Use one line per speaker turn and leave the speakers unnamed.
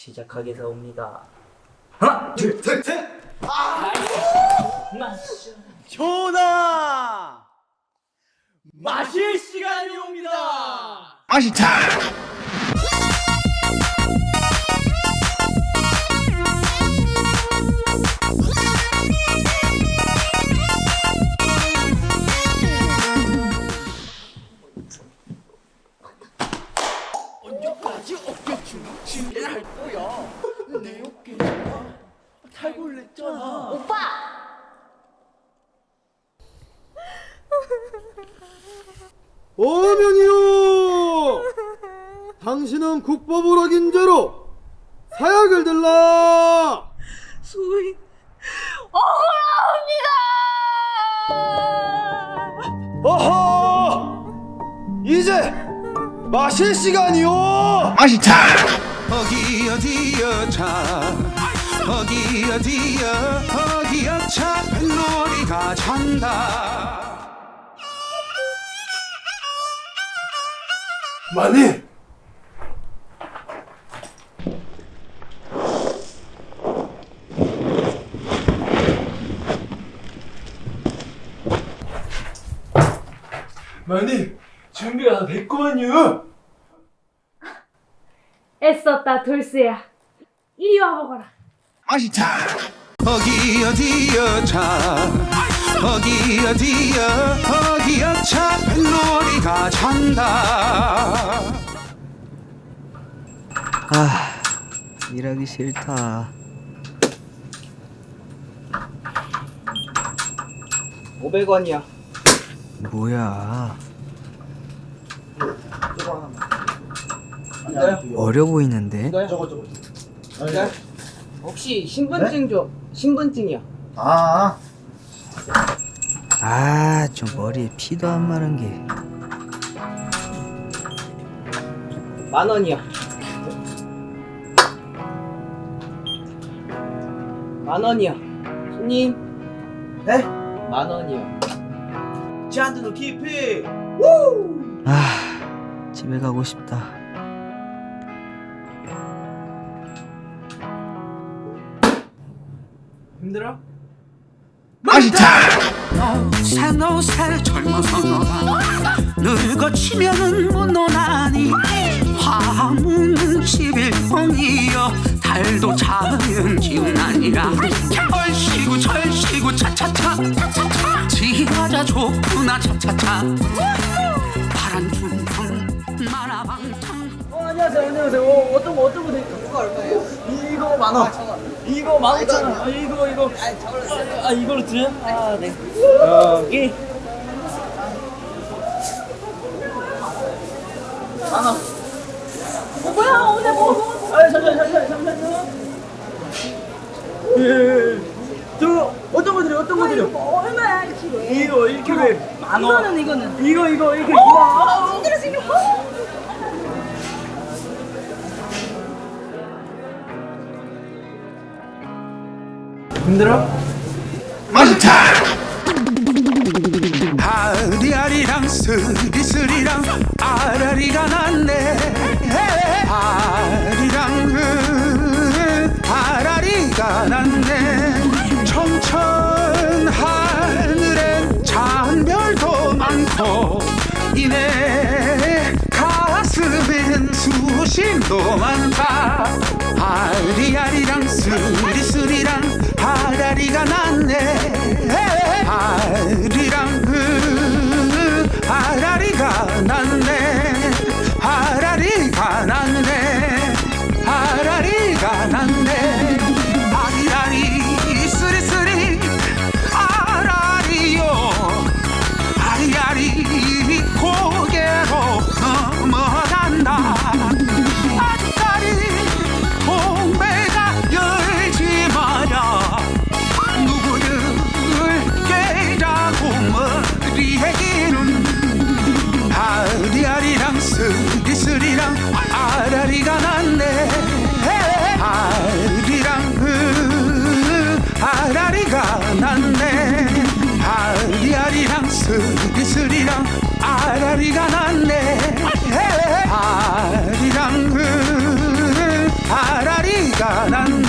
시작하겠습니다. 하나, 둘, 셋, 셋. 아!
전하! 마실 시간이 옵니다!
맛있다.
오빠!
어명이요! 당신은 국법을 어긴 죄로 사약을 들라!
소희 억울
마실 시간이요!
맛있다.
어디 어디여 차 어디 어디여 어디여 차 뱃놀이가 찬다
마님! 마님, 준비가 다 됐구만요!
애썼다 돌스야 이리 와보거라
맛있다.
어디 어디여 차 어디 어디여 어디여 차 뱃놀이가 찬다
아, 일하기 싫다.
500원이야.
뭐야? 어려 보이는데?
저거 저거. 이거요? 혹시 신분증 좀 신분증이요.
아,
아, 좀 머리에 피도 안 마른 게.
만 원이요. 만 원이요. 손님. 네? 만 원이요.
잔드도 깊이!
아, 집에 가고 싶다.
힘들어?
맛있다.
새노새 젊어서 너라 늙어치면은 못 노나니 화무는 11홍이여 달도 작은 기운 아니라 얼씨구 절씨구 차차차 지하자 좋구나 차차차
안녕하세요. 안녕하세요. 어, 어떤 거 어떤 거 드릴까요? 이거 얼마예요? 이거 만 원. 이거 만 오천 원. 아, 이거 이거. 아, 아 이걸로 드려요? 아, 네. 여기. 만 원.
어, 뭐야 오늘 뭐
아, 잠시만, 잠시만, 잠시만요. 예, 예, 예. 저 어떤 거 드려? 어떤 거 드려?
뭐 얼마야 1kg에
이거 1kg에 만 원.
이거는 이거는
이거 이거 이거
어,
이거.
힘들어?
맛있다.
아리아리랑 스리스리랑 아라리가 났네 아리랑 은 아라리가 났네 청천 하늘엔 장별도 많고 이내 가슴엔 수심도 많다 파리가 났네. 아, 파리랑 그 파라리가 났네